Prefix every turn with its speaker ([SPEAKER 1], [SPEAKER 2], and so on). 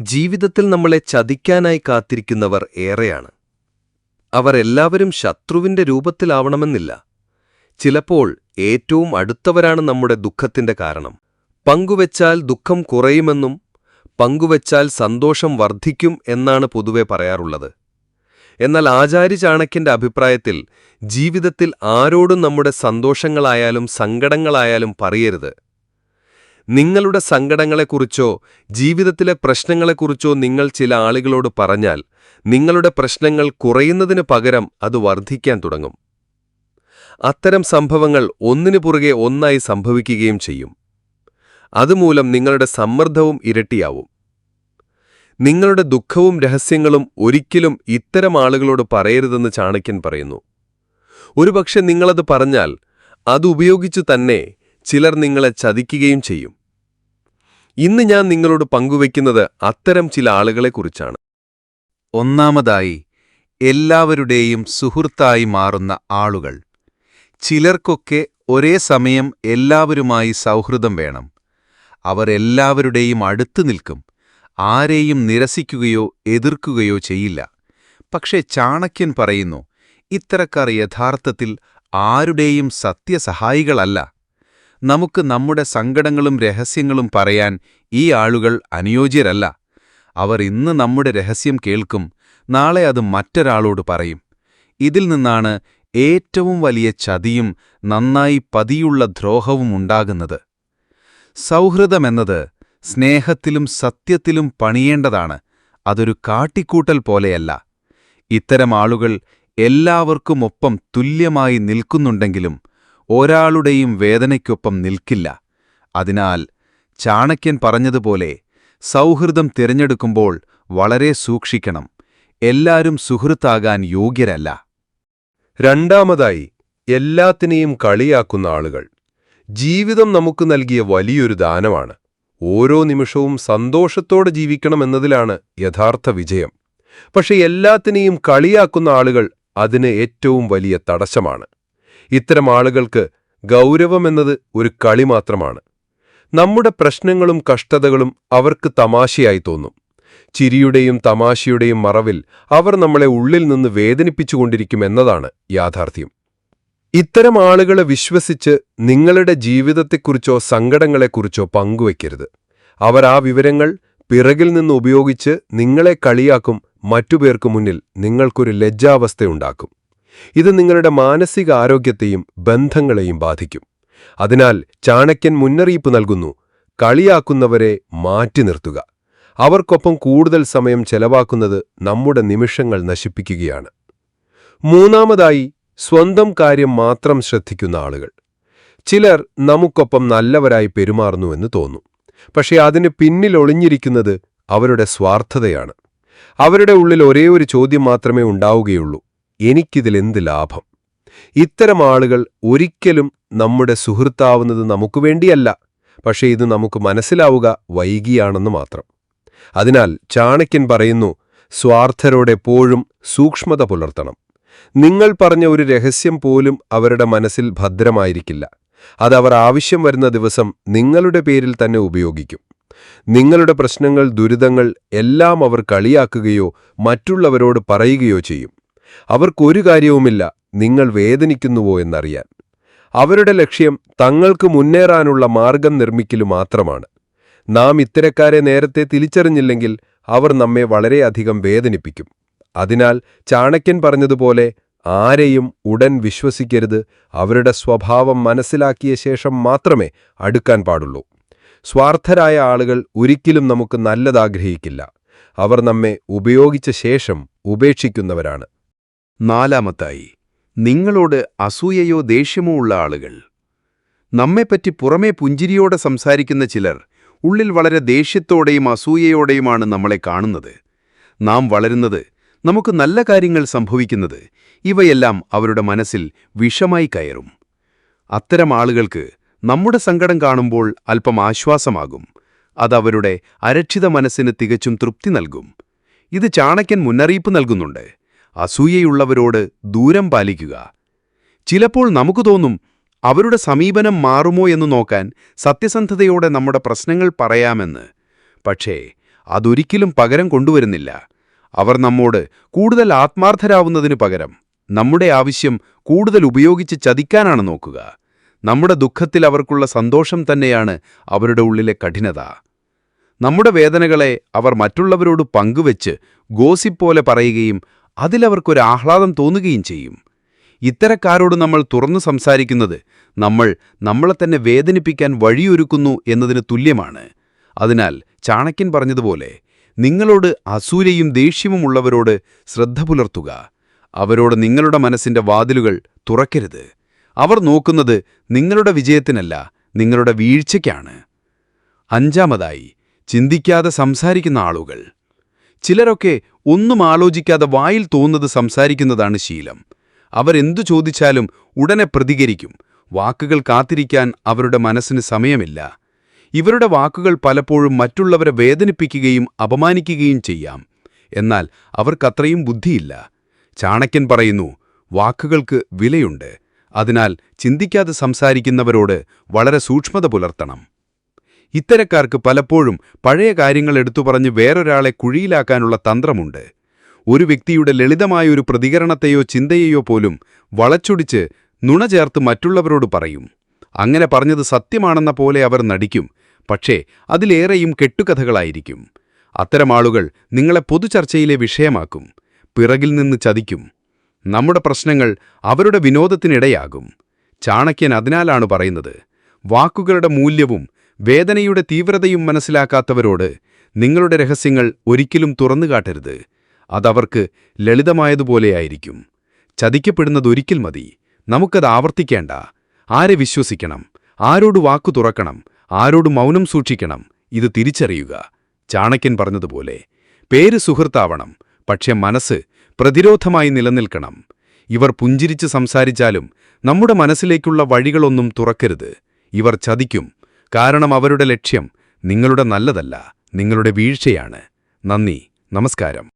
[SPEAKER 1] ജീവിതത്തിൽ നമ്മളെ ചതിക്കാനായി കാത്തിരിക്കുന്നവർ ഏറെയാണ്. അവരെല്ലാവരും ശത്രുവിന്റെ രൂപത്തിലാവണമെന്നില്ല. ചിലപ്പോൾ ഏറ്റവും അടുത്തവരാണ് നമ്മുടെ ദുഃഖത്തിന്റെ കാരണം. പങ്കുവച്ചാൽ ദുഃഖം കുറയുമെന്നും പങ്കുവച്ചാൽ സന്തോഷം വർദ്ധിക്കും എന്നാണ് പൊതുവെ പറയാറുള്ളത്. എന്നാൽ ആചാര്യ ചാണക്യന്റെ അഭിപ്രായത്തിൽ ജീവിതത്തിൽ ആരോടും നമ്മുടെ സന്തോഷങ്ങളായാലും സങ്കടങ്ങളായാലും പറയരുത്. നിങ്ങളുടെ സങ്കടങ്ങളെക്കുറിച്ചോ ജീവിതത്തിലെ പ്രശ്നങ്ങളെക്കുറിച്ചോ നിങ്ങൾ ചില ആളുകളോട് പറഞ്ഞാൽ നിങ്ങളുടെ പ്രശ്നങ്ങൾ കുറയുന്നതിന് പകരം അത് വർദ്ധിക്കാൻ തുടങ്ങും. അത്തരം സംഭവങ്ങൾ ഒന്നിനു പുറകെ ഒന്നായി സംഭവിക്കുകയും ചെയ്യും. അതുമൂലം നിങ്ങളുടെ സമ്മർദ്ദവും ഇരട്ടിയാവും. നിങ്ങളുടെ ദുഃഖവും രഹസ്യങ്ങളും ഒരിക്കലും ഇത്തരം ആളുകളോട് പറയരുതെന്ന് ചാണക്യൻ പറയുന്നു. ഒരുപക്ഷെ നിങ്ങളത് പറഞ്ഞാൽ അതുപയോഗിച്ചു തന്നെ ചിലർ നിങ്ങളെ ചതിക്കുകയും ചെയ്യും. ഇന്ന് ഞാൻ നിങ്ങളോട് പങ്കുവയ്ക്കുന്നത് അത്തരം ചില ആളുകളെക്കുറിച്ചാണ്.
[SPEAKER 2] ഒന്നാമതായി എല്ലാവരുടെയും സുഹൃത്തായി മാറുന്ന ആളുകൾ. ചിലർക്കൊക്കെ ഒരേ സമയം എല്ലാവരുമായി സൗഹൃദം വേണം. അവർ എല്ലാവരുടെയും അടുത്തു നിൽക്കും. ആരെയും നിരസിക്കുകയോ എതിർക്കുകയോ ചെയ്യില്ല. പക്ഷേ ചാണക്യൻ പറയുന്നു ഇത്തരക്കാർ യഥാർത്ഥത്തിൽ ആരുടെയും സത്യസഹായികളല്ല. നമുക്ക് നമ്മുടെ സങ്കടങ്ങളും രഹസ്യങ്ങളും പറയാൻ ഈ ആളുകൾ അനുയോജ്യരല്ല. അവർ ഇന്ന് നമ്മുടെ രഹസ്യം കേൾക്കും നാളെ അത് മറ്റൊരാളോട് പറയും. ഇതിൽ നിന്നാണ് ഏറ്റവും വലിയ ചതിയും നന്നായി പതിയുള്ള ദ്രോഹവും ഉണ്ടാകുന്നത്. സൗഹൃദമെന്നത് സ്നേഹത്തിലും സത്യത്തിലും പണിയേണ്ടതാണ് അതൊരു കാട്ടിക്കൂട്ടൽ പോലെയല്ല. ഇത്തരം ആളുകൾ എല്ലാവർക്കുമൊപ്പം തുല്യമായി നിൽക്കുന്നുണ്ടെങ്കിലും ഒരാളുടെയും വേദനയ്ക്കൊപ്പം നിൽക്കില്ല. അതിനാൽ ചാണക്യൻ പറഞ്ഞതുപോലെ സൗഹൃദം തിരഞ്ഞെടുക്കുമ്പോൾ വളരെ സൂക്ഷിക്കണം. എല്ലാരും സുഹൃത്താകാൻ യോഗ്യരല്ല.
[SPEAKER 1] രണ്ടാമതായി എല്ലാത്തിനെയും കളിയാക്കുന്ന ആളുകൾ. ജീവിതം നമുക്ക് നൽകിയ വലിയൊരു ദാനമാണ്. ഓരോ നിമിഷവും സന്തോഷത്തോടെ ജീവിക്കണമെന്നതിലാണ് യഥാർത്ഥ വിജയം. പക്ഷെ എല്ലാത്തിനെയും കളിയാക്കുന്ന ആളുകൾ അതിന് ഏറ്റവും വലിയ തടസ്സമാണ്. ഇത്തരം ആളുകൾക്ക് ഗൗരവമെന്നത് ഒരു കളി മാത്രമാണ്. നമ്മുടെ പ്രശ്നങ്ങളും കഷ്ടതകളും അവർക്ക് തമാശയായി തോന്നും. ചിരിയുടെയും തമാശയുടെയും മറവിൽ അവർ നമ്മളെ ഉള്ളിൽ നിന്ന് വേദനിപ്പിച്ചുകൊണ്ടിരിക്കുമെന്നതാണ് യാഥാർത്ഥ്യം. ഇത്തരം ആളുകളെ വിശ്വസിച്ച് നിങ്ങളുടെ ജീവിതത്തെക്കുറിച്ചോ സങ്കടങ്ങളെക്കുറിച്ചോ പങ്കുവയ്ക്കരുത് അവർ ആ വിവരങ്ങൾ പിറകിൽ നിന്ന് ഉപയോഗിച്ച് നിങ്ങളെ കളിയാക്കും മറ്റുപേർക്കു മുന്നിൽ നിങ്ങൾക്കൊരു ലജ്ജാവസ്ഥയുണ്ടാക്കും. ഇത് നിങ്ങളുടെ മാനസിക ആരോഗ്യത്തെയും ബന്ധങ്ങളെയും ബാധിക്കും. അതിനാൽ ചാണക്യൻ മുന്നറിയിപ്പ് നൽകുന്നു കളിയാക്കുന്നവരെ മാറ്റി നിർത്തുക. അവർക്കൊപ്പം കൂടുതൽ സമയം ചെലവാക്കുന്നത് നമ്മുടെ നിമിഷങ്ങൾ നശിപ്പിക്കുകയാണ്. മൂന്നാമതായി സ്വന്തം കാര്യം മാത്രം ശ്രദ്ധിക്കുന്ന ആളുകൾ. ചിലർ നമുക്കൊപ്പം നല്ലവരായി പെരുമാറുന്നുവെന്ന് തോന്നും. പക്ഷേ അതിന് പിന്നിലൊളിഞ്ഞിരിക്കുന്നത് അവരുടെ സ്വാർത്ഥതയാണ്. അവരുടെ ഉള്ളിൽ ഒരേ ഒരു ചോദ്യം മാത്രമേ ഉണ്ടാവുകയുള്ളൂ എനിക്കിതിലെന്ത് ലാഭം? ഇത്തരം ആളുകൾ ഒരിക്കലും നമ്മുടെ സുഹൃത്താവുന്നത് നമുക്ക് വേണ്ടിയല്ല പക്ഷേ ഇത് നമുക്ക് മനസ്സിലാവുക വൈകിയാണെന്ന് മാത്രം. അതിനാൽ ചാണക്യൻ പറയുന്നു സ്വാർത്ഥരോടെപ്പോഴും സൂക്ഷ്മത പുലർത്തണം. നിങ്ങൾ പറഞ്ഞ ഒരു രഹസ്യം പോലും അവരുടെ മനസ്സിൽ ഭദ്രമായിരിക്കില്ല. അതവർ ആവശ്യം വരുന്ന ദിവസം നിങ്ങളുടെ പേരിൽ തന്നെ ഉപയോഗിക്കും. നിങ്ങളുടെ പ്രശ്നങ്ങൾ ദുരിതങ്ങൾ എല്ലാം അവർ കളിയാക്കുകയോ മറ്റുള്ളവരോട് പറയുകയോ ചെയ്യും. അവർക്കൊരു കാര്യവുമില്ല നിങ്ങൾ വേദനിക്കുന്നുവോ എന്നറിയാൻ. അവരുടെ ലക്ഷ്യം തങ്ങൾക്ക് മുന്നേറാനുള്ള മാർഗം നിർമ്മിക്കലു മാത്രമാണ്. നാം ഇത്തരക്കാരെ നേരത്തെ തിരിച്ചറിഞ്ഞില്ലെങ്കിൽ അവർ നമ്മെ വളരെയധികം വേദനിപ്പിക്കും. അതിനാൽ ചാണക്യൻ പറഞ്ഞതുപോലെ ആരെയും ഉടൻ വിശ്വസിക്കരുത്. അവരുടെ സ്വഭാവം മനസ്സിലാക്കിയ ശേഷം മാത്രമേ അടുക്കാൻ പാടുള്ളൂ. സ്വാർത്ഥരായ ആളുകൾ ഒരിക്കലും നമുക്ക് നല്ലതാഗ്രഹിക്കില്ല. അവർ നമ്മെ ഉപയോഗിച്ച ശേഷം ഉപേക്ഷിക്കുന്നവരാണ്.
[SPEAKER 2] നാലാമത്തായി നിങ്ങളോട് അസൂയയോ ദേഷ്യമോ ഉള്ള ആളുകൾ. നമ്മെപ്പറ്റി പുറമേ പുഞ്ചിരിയോടെ സംസാരിക്കുന്ന ചിലർ ഉള്ളിൽ വളരെ ദേഷ്യത്തോടെയും അസൂയയോടെയുമാണ് നമ്മളെ കാണുന്നത്. നാം വളരുന്നത് നമുക്ക് നല്ല കാര്യങ്ങൾ സംഭവിക്കുന്നത് ഇവയെല്ലാം അവരുടെ മനസ്സിൽ വിഷമായി കയറും. അത്തരം ആളുകൾക്ക് നമ്മുടെ സങ്കടം കാണുമ്പോൾ അല്പം ആശ്വാസമാകും അതവരുടെ അരക്ഷിത മനസ്സിന് തികച്ചും തൃപ്തി നൽകും. ഇത് ചാണക്യൻ മുന്നറിയിപ്പ് നൽകുന്നുണ്ട്. അസൂയയുള്ളവരോട് ദൂരം പാലിക്കുക. ചിലപ്പോൾ നമുക്ക് തോന്നും അവരുടെ സമീപനം മാറുമോ എന്ന് നോക്കാൻ സത്യസന്ധതയോടെ നമ്മുടെ പ്രശ്നങ്ങൾ പറയാമെന്ന്. പക്ഷേ അതൊരിക്കലും പകരം കൊണ്ടുവരുന്നില്ല. അവർ നമ്മോട് കൂടുതൽ ആത്മാർത്ഥരാവുന്നതിനു പകരം നമ്മുടെ ആവശ്യം കൂടുതൽ ഉപയോഗിച്ച് ചതിക്കാനാണ് നോക്കുക. നമ്മുടെ ദുഃഖത്തിൽ അവർക്കുള്ള സന്തോഷം തന്നെയാണ് അവരുടെ ഉള്ളിലെ കഠിനത. നമ്മുടെ വേദനകളെ അവർ മറ്റുള്ളവരോട് പങ്കുവെച്ച് ഗോസിപ്പോലെ പറയുകയും അതിലവർക്കൊരു ആഹ്ലാദം തോന്നുകയും ചെയ്യും. ഇത്തരക്കാരോട് നമ്മൾ തുറന്നു സംസാരിക്കുന്നത് നമ്മൾ നമ്മളെ തന്നെ വേദനിപ്പിക്കാൻ വഴിയൊരുക്കുന്നു എന്നതിന് തുല്യമാണ്. അതിനാൽ ചാണക്യൻ പറഞ്ഞതുപോലെ നിങ്ങളോട് അസൂയയും ദേഷ്യവുമുള്ളവരോട് ശ്രദ്ധ പുലർത്തുക. അവരോട് നിങ്ങളുടെ മനസ്സിന്റെ വാതിലുകൾ തുറക്കരുത്. അവർ നോക്കുന്നത് നിങ്ങളുടെ വിജയത്തിനല്ല നിങ്ങളുടെ വീഴ്ചയ്ക്കാണ്. അഞ്ചാമതായി ചിന്തിക്കാതെ സംസാരിക്കുന്ന ആളുകൾ. ചിലരൊക്കെ ഒന്നും ആലോചിക്കാതെ വായിൽ തോന്നുന്നത് സംസാരിക്കുന്നതാണ് ശീലം. അവരെന്തു ചോദിച്ചാലും ഉടനെ പ്രതികരിക്കും. വാക്കുകൾ കാത്തിരിക്കാൻ അവരുടെ മനസ്സിന് സമയമില്ല. ഇവരുടെ വാക്കുകൾ പലപ്പോഴും മറ്റുള്ളവരെ വേദനിപ്പിക്കുകയും അപമാനിക്കുകയും ചെയ്യാം. എന്നാൽ അവർക്കത്രയും ബുദ്ധിയില്ല. ചാണക്യൻ പറയുന്നു വാക്കുകൾക്ക് വിലയുണ്ട്. അതിനാൽ ചിന്തിക്കാതെ സംസാരിക്കുന്നവരോട് വളരെ സൂക്ഷ്മത പുലർത്തണം. ഇത്തരക്കാർക്ക് പലപ്പോഴും പഴയ കാര്യങ്ങൾ എടുത്തു പറഞ്ഞ് വേറൊരാളെ കുഴിയിലാക്കാനുള്ള തന്ത്രമുണ്ട്. ഒരു വ്യക്തിയുടെ ലളിതമായ ഒരു പ്രതികരണത്തെയോ ചിന്തയെയോ പോലും വളച്ചൊടിച്ച് നുണ ചേർത്ത് മറ്റുള്ളവരോട് പറയും. അങ്ങനെ പറഞ്ഞത് സത്യമാണെന്ന പോലെ അവർ നടിക്കും. പക്ഷേ അതിലേറെയും കെട്ടുകഥകളായിരിക്കും. അത്തരം ആളുകൾ നിങ്ങളെ പൊതുചർച്ചയിലെ വിഷയമാക്കും. പിറകിൽ നിന്ന് ചതിക്കും. നമ്മുടെ പ്രശ്നങ്ങൾ അവരുടെ വിനോദത്തിനിടയാകും. ചാണക്യൻ അതിനാലാണ് പറയുന്നത്. വാക്കുകളുടെ മൂല്യവും വേദനയുടെ തീവ്രതയും മനസ്സിലാക്കാത്തവരോട് നിങ്ങളുടെ രഹസ്യങ്ങൾ ഒരിക്കലും തുറന്നുകാട്ടരുത് അതവർക്ക് ലളിതമായതുപോലെയായിരിക്കും. ചതിക്കപ്പെടുന്നതൊരിക്കൽ മതി. നമുക്കത് ആവർത്തിക്കേണ്ട. ആരെ വിശ്വസിക്കണം? ആരോട് വാക്കു തുറക്കണം? ആരോട് മൗനം സൂക്ഷിക്കണം? ഇത് തിരിച്ചറിയുക. ചാണക്യൻ പറഞ്ഞതുപോലെ പേര് സുഹൃത്താവണം പക്ഷെ മനസ്സ് പ്രതിരോധമായി നിലനിൽക്കണം. ഇവർ പുഞ്ചിരിച്ച് സംസാരിച്ചാലും നമ്മുടെ മനസ്സിലേക്കുള്ള വഴികളൊന്നും തുറക്കരുത്. ഇവർ ചതിക്കും കാരണം അവരുടെ ലക്ഷ്യം നിങ്ങളുടെ നല്ലതല്ല നിങ്ങളുടെ വീഴ്ചയാണ്. നന്ദി നമസ്കാരം.